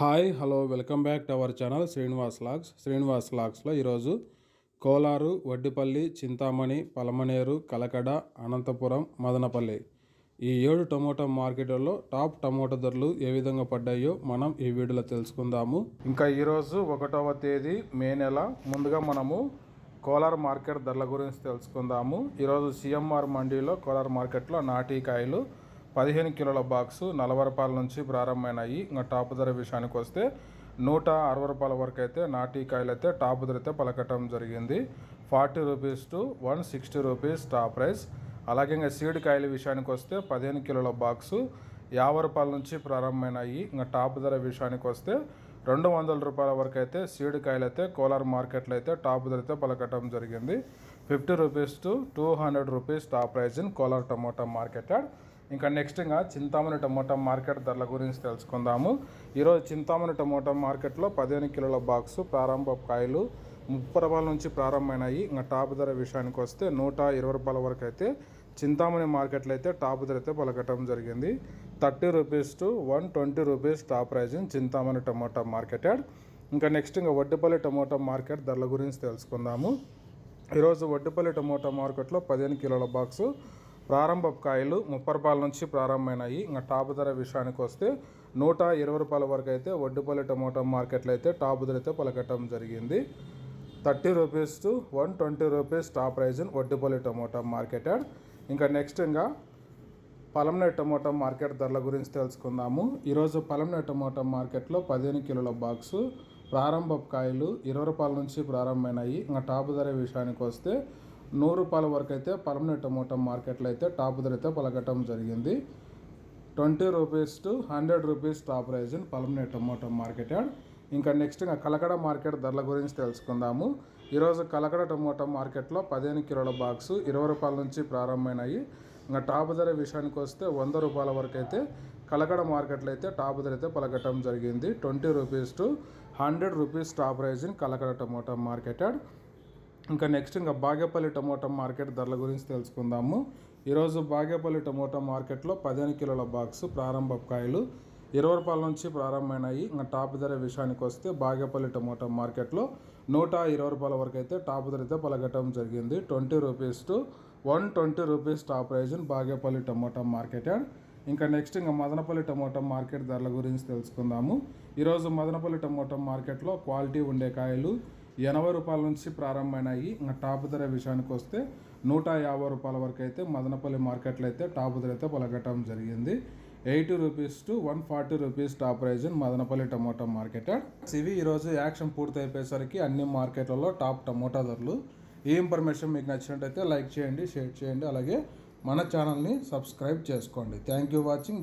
Hi hello welcome back to our channel Srinivas vlogs. Srinivas లాగ్స్లో ఈరోజు కోలారు వడ్డిపల్లి చింతామణి పలమనేరు కలకడ అనంతపురం మదనపల్లి ఈ ఏడు tomato మార్కెట్లలో టాప్ టమోటా ధరలు ఏ విధంగా పడ్డాయో మనం ఈ వీడియోలో తెలుసుకుందాము. ఇంకా ఈరోజు ఒకటవ తేదీ మే నెల. ముందుగా మనము కోలార్ మార్కెట్ ధరల గురించి తెలుసుకుందాము. ఈరోజు సిఎంఆర్ మండీలో కోలార్ మార్కెట్లో నాటి కాయలు పదిహేను కిలోల బాక్సు నలభై రూపాయల నుంచి ప్రారంభమైనాయి. ఇంకా టాప్ ధర విషయానికి వస్తే నూట అరవై రూపాయల వరకు అయితే నాటి కాయలు అయితే టాప్ ధర అయితే పలకటం జరిగింది. Forty rupees to one sixty rupees top price. అలాగే ఇంకా సీడ్ కాయల విషయానికి వస్తే పదిహేను కిలోల బాక్సు యాభై రూపాయల నుంచి ప్రారంభమైనాయి. ఇంకా టాప్ ధర విషయానికి వస్తే రెండు వందల రూపాయల వరకు అయితే సీడ్ కాయలు అయితే కోలార్ మార్కెట్లో అయితే టాప్ ధర అయితే పలకటం జరిగింది. Fifty rupees to two hundred rupees top price in Kolar tomato market ఇంకా నెక్స్ట్ ఇంకా చింతామణి టమోటా మార్కెట్ ధరల గురించి తెలుసుకుందాము. ఈరోజు చింతామణి టమోటా మార్కెట్లో పదిహేను కిలోల బాక్సు ప్రారంభ కాయలు ముప్పై రూపాయల నుంచి ప్రారంభమైనాయి. ఇంకా టాప్ ధర విషయానికి వస్తే నూట ఇరవై రూపాయల వరకు అయితే చింతామణి మార్కెట్లో అయితే టాప్ ధర అయితే పలకటం జరిగింది. Thirty rupees to one twenty rupees top pricing Chintamani tomato market ఇంకా నెక్స్ట్ ఇంకా వడ్డపల్లి టమోటా మార్కెట్ ధరల గురించి తెలుసుకుందాము. ఈరోజు వడ్డపల్లి టమోటా మార్కెట్లో పదిహేను కిలోల బాక్సు ప్రారంభ కాయలు ముప్పై రూపాయల నుంచి ప్రారంభమైనాయి. ఇంకా టాప్ ధర విషయానికి వస్తే నూట ఇరవై రూపాయల వరకు అయితే వడ్డుపల్లి టమోటా మార్కెట్లో అయితే టాప్ ధర అయితే పలకటం జరిగింది. Thirty rupees to one twenty rupees top price in Vaddupalli tomato market ఇంకా నెక్స్ట్ ఇంకా పలంనేట్ టమోటా మార్కెట్ ధరల గురించి తెలుసుకుందాము. ఈరోజు పలంనేట్ టమోటా మార్కెట్లో పదిహేను కిలోల బాక్సు ప్రారంభ కాయలు ఇరవై రూపాయల నుంచి ప్రారంభమైనాయి. ఇంకా టాప్ ధర విషయానికి వస్తే నూరు రూపాయల వరకు అయితే పర్మనెంట్ టమోటా మార్కెట్లో అయితే టాప్ ధర అయితే పలకటం జరిగింది. Twenty rupees to hundred rupees top price in permanent tomato market yard. ఇంకా నెక్స్ట్ ఇంకా కలకడ మార్కెట్ ధరల గురించి తెలుసుకుందాము. ఈరోజు కలకడ టమోటా మార్కెట్లో పదిహేను కిలోల బాక్స్ ఇరవై రూపాయల నుంచి ప్రారంభమైనాయి. ఇంకా టాప్ ధర విషయానికి వస్తే వంద రూపాయల వరకు అయితే కలకడ మార్కెట్లో అయితే టాప్ ధర అయితే పలకటం జరిగింది. Twenty rupees to hundred rupees top price in Kalakada tomato market ఇంకా నెక్స్ట్ ఇంకా బాగేపల్లి టమోటా మార్కెట్ ధరల గురించి తెలుసుకుందాము. ఈరోజు బాగేపల్లి టమోటా మార్కెట్లో పదిహేను కిలోల బాక్స్ ప్రారంభ కాయలు ఇరవై రూపాయల నుంచి ప్రారంభమైనాయి. ఇంకా టాప్ ధర విషయానికి వస్తే బాగేపల్లి టమోటా మార్కెట్లో నూట ఇరవై రూపాయల వరకు అయితే టాప్ ధర అయితే పలకటం జరిగింది. Twenty rupees to one twenty rupees top price Bagepalli tomato market. ఇంకా నెక్స్ట్ ఇంకా మదనపల్లి టమోటా మార్కెట్ ధరల గురించి తెలుసుకుందాము. ఈరోజు మదనపల్లి టమోటా మార్కెట్లో క్వాలిటీ ఉండే కాయలు ఎనభై రూపాయల నుంచి ప్రారంభమైనాయి. ఇంకా టాప్ ధర విషయానికి వస్తే నూట యాభై రూపాయల వరకు అయితే మదనపల్లి మార్కెట్లో అయితే టాప్ ధర అయితే పలకటం జరిగింది. Eighty rupees to one forty rupees top price Madanapalle tomato market. ఇవి ఈరోజు యాక్షన్ పూర్తి అయిపోయేసరికి అన్ని మార్కెట్లలో టాప్ టమోటా ధరలు. ఈ ఇన్ఫర్మేషన్ మీకు నచ్చినట్టయితే లైక్ చేయండి షేర్ చేయండి. అలాగే మన ఛానల్ని సబ్స్క్రైబ్ చేసుకోండి. Thank you watching.